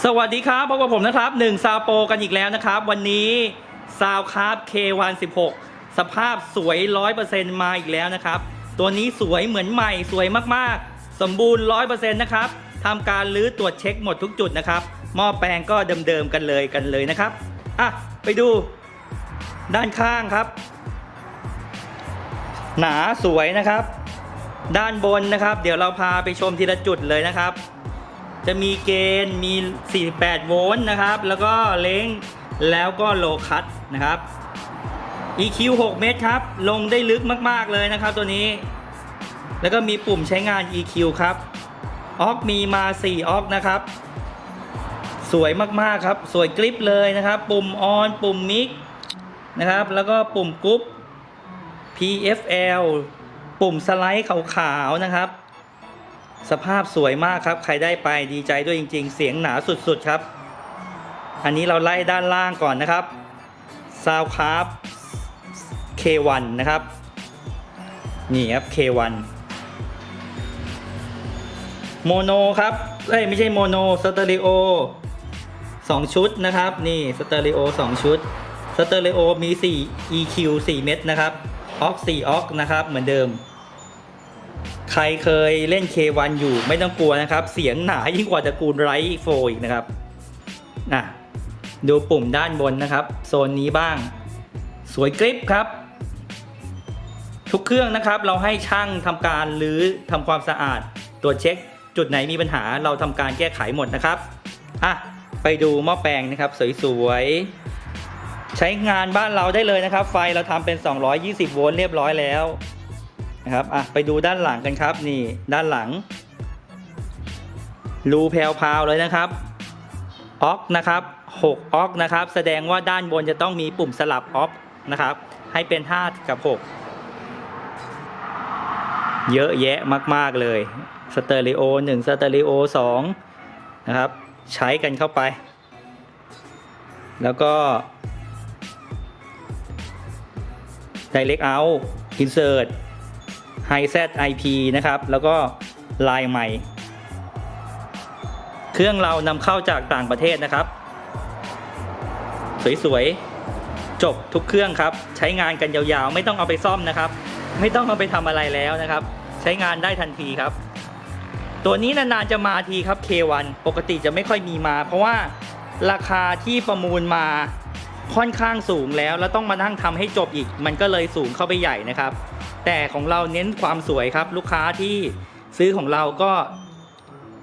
สวัสดีครับพบกับผมนะครับหนึ่งซาโปกันอีกแล้วนะครับ วันนี้ซาวคาร์บ K116 สภาพสวย 100%มาอีกแล้วนะครับ ตัวนี้สวยเหมือนใหม่สวยมากๆ สมบูรณ์ 100%นะครับทำการรื้อตรวจเช็คหมดทุกจุดนะครับหม้อแปลงก็เดิมๆกันเลยกันเลยนะครับอะไปดูด้านข้างครับ หนาสวยนะครับ ด้านบนนะครับ เดี๋ยวเราพาไปชมทีละจุดเลยนะครับ จะมีเกณฑ์มี 48 โวลต์นะครับ แล้วก็เล้งแล้วก็โลคัตนะครับ EQ 6 เมตรครับ ลงได้ลึกมาก ๆ เลยนะครับ ตัวนี้ แล้วก็มีปุ่มใช้งาน EQ ครับ ออกมีมา 4 ออกนะครับ สวยมาก ๆ ครับ สวยกริปเลยนะครับ ปุ่มออน ปุ่มมิกนะครับ แล้วก็ปุ่มกรุ๊ป PFL ปุ่มสไลด์ขาว ๆ นะครับ สภาพสวยมากครับ ใครได้ไปดีใจด้วยจริง ๆ เสียงหนาสุดๆครับ อันนี้เราไล่ด้านล่างก่อนนะครับ s o u n d c r a f t K1 นะครับ นี่ครับ K1 โมโนครับเอ้ยไม่ใช่โมโนสเตอริโอ2ชุดนะครับ นี่สเตอริโอ2ชุดสเตอริโอมี 4 EQ 4 เม็ดนะครับออก4ออกนะครับ เหมือนเดิม ใครเคยเล่น K1 อยู่ไม่ต้องกลัวนะครับ เสียงหนายิ่งกว่าตระกูลไรโฟอีกนะครับอะดูปุ่มด้านบนนะครับ โซนนี้บ้าง สวยกริปครับ ทุกเครื่องนะครับ เราให้ช่างทำการหรือทำความสะอาด ตรวจเช็ค จุดไหนมีปัญหาเราทำการแก้ไขหมดนะครับอะไปดูหม้อแปลงนะครับ สวยๆ ใช้งานบ้านเราได้เลยนะครับ ไฟเราทำเป็น 220 โวลต์เรียบร้อยแล้ว นะครับอะไปดูด้านหลังกันครับนี่ด้านหลังรูแพรวๆเลยนะครับออกนะครับ6ออกนะครับ แสดงว่าด้านบนจะต้องมีปุ่มสลับออกนะครับ ให้เป็น 5 กับ 6 เยอะแยะมาก ๆ เลยสเตอริโอ1สเตอริโอ2นะครับ ใช้กันเข้าไป แล้วก็ Direct Out Insert h i z IP นะครับ แล้วก็ลายใหม่ เครื่องเรานำเข้าจากต่างประเทศนะครับ สวยๆ จบทุกเครื่องครับ ใช้งานกันยาวๆ ไม่ต้องเอาไปซ่อมนะครับ ไม่ต้องเอาไปทำอะไรแล้วนะครับ ใช้งานได้ทันทีครับ ตัวนี้นานๆจะมาทีครับ K1 ปกติจะไม่ค่อยมีมา เพราะว่าราคาที่ประมูลมา ค่อนข้างสูงแล้วแล้วต้องมานั่งทำให้จบอีก มันก็เลยสูงเข้าไปใหญ่นะครับ แต่ของเราเน้นความสวยครับ ลูกค้าที่ซื้อของเราก็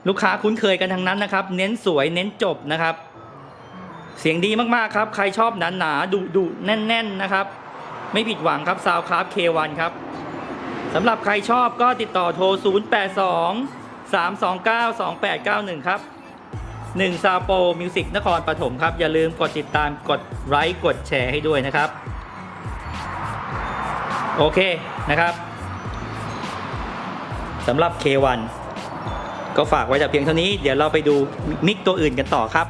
ลูกค้าคุ้นเคยกันทั้งนั้นนะครับ เน้นสวยเน้นจบนะครับ เสียงดีมากๆครับ ใครชอบหนาๆดุดุแน่น ๆนะครับ ไม่ผิดหวังครับซาวคราฟ K1 ครับสำหรับใครชอบก็ติดต่อโทร 082 329 2891 ครับ 1ซาโปมิวสิกนครปฐมครับ อย่าลืมกดติดตามกดไลค์กดแชร์ให้ด้วยนะครับ โอเคนะครับสำหรับ K1 ก็ฝากไว้แต่เพียงเท่านี้ เดี๋ยวเราไปดูมิกตัวอื่นกันต่อครับ